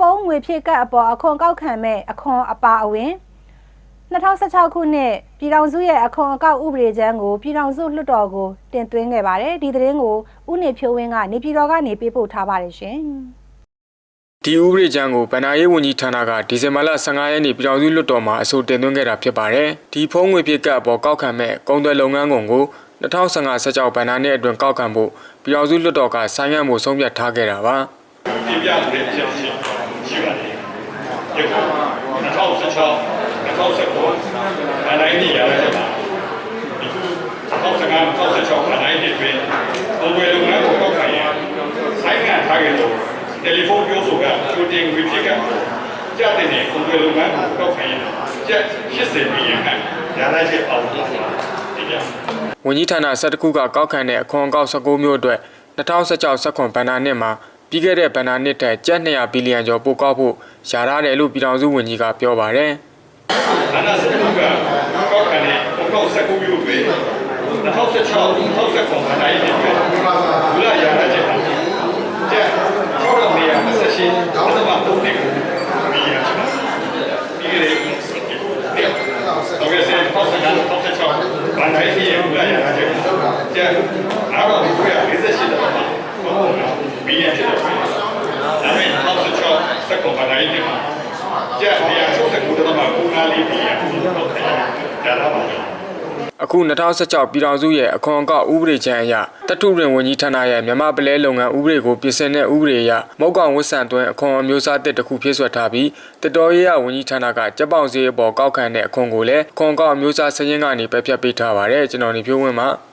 ဖုန်းငွေဖြည့်ကတ်အပေါ်အခွန်ကောက်ခံမဲ့အခွန်အပါအဝင်2016ခုနှစ်ပြည်ထောင်စုရဲ့အခွန်အကောက်ဥပဒေကြမ်းကိုပြည်ထောင်စုလွှတ်တော်ကိုတင်သွင်းခဲ့ပါတယ်ဒီသတင်းကိုဥနေဖြိုးဝင်းကနေပြည်တော်ကနေပေးပို့ထားပါတယ်ရှင်ဒီဥပဒေကြမ်းကိုဗဏ္ဍာရေးဝန်ကြီးဌာနကဒီဇင်ဘာလ15ရက်နေ့ပြည်ထောင်စုလွှတ်တော်မှာအဆိုတင်သွင်းခဲ့တာဖြစ်ပါတယ်။ဒီဖုန်းငွေပြစ်ကပ်အပေါ်ကောက်ခံမဲ့ကုန်သွယ်လုပ်ငန်းကုန်ကို2015 16ဗဏ္ဍာနှစ်အတွင်းကောက်ခံဖို့ပြည်ထောင်စုလွှတ်တော်ကဆိုင်းငံ့မှုဆုံးဖြတ်ထားခဲ့တာပါ။ပြပြတဲ့အချက်ရှိ ရှိပါတယ်။ဒီကော2016 2019ဗန်တိုင်းနေရတဲ့မှာ2015 2016ဗန်တိုင်းတွေတွင်ဘဝလုံငန်းကိုကောက်ခံရဆိုင်းငံ့ထားခဲ့လို့တယ်လီဖုန်းပြောဆိုကကြိုတင်ဝေဖြစ်ကကြတဲ့နေဘဝလုံငန်းကိုကောက်ခံရကျက်80ဘီလီယံခန့်ရလာချက်အောင်ပါဒီပြဝန်ကြီးဌာန12ခုကကောက်ခံတဲ့အခွန်အကောက်19မျိုးအတွက်2016 19ဘဏ္ဍာနှစ်မှာ ပြီးခဲ့တဲ့ဘဏ္ဍာနှစ်ထက်ကျပ်200ဘီလီယံကျော်ပိုကောက်ဖို့ယာရတယ်လို့ပြည်ထောင်စုဝန်ကြီးကပြောပါတယ်။အနာစကူကကောက်ခံတဲ့ပုံကောက်စကူမျိုးတွေ2016 2019ဗန်တိုင်းတွေတွင်ဘုရားရရချက်ပါကျက်6နေရာ28ဒေါသမ3နှစ်ကိုဘီလီယံချပါပြီးရတဲ့တော့ရဲ့စေ2016 2016ဗန်တိုင်းရဲ့ဘုရားရရချက်ကျက်အားတော့ဘုရား48ဒေါသမဘီလီယံချပါဒါပေမဲ့2016စကူဗန်တိုင်းတွေမှာ ကျက်နေရာ69ဒေါသမ9ဘီလီယံကိုကောက်ခံရတာပါအခု2016ပြည်ထောင်စုရဲ့အခွန်အကောက်ဥပဒေချမ်းအရတထုရင်ဝန်ကြီးဌာနရဲ့မြန်မာပလဲလုပ်ငန်းဥပဒေကိုပြင်ဆင်တဲ့ဥပဒေအရမောက်ကောင်ဝစ်ဆန်သွင်းအခွန်အမျိုးအစားတစ်တစ်ခုဖြစ်ဆွတ်ထားပြီးတတော်ရေးရဝန်ကြီးဌာနကကြက်ပေါင်စည်းအပေါ်ကောက်ခံတဲ့အခွန်ကိုလည်းအခွန်အကောက်အမျိုးအစားစည်ရင်းကနေပယ်ဖြတ်ပေးထားပါတယ်ကျွန်တော်နေဖြိုးဝင်းမှာ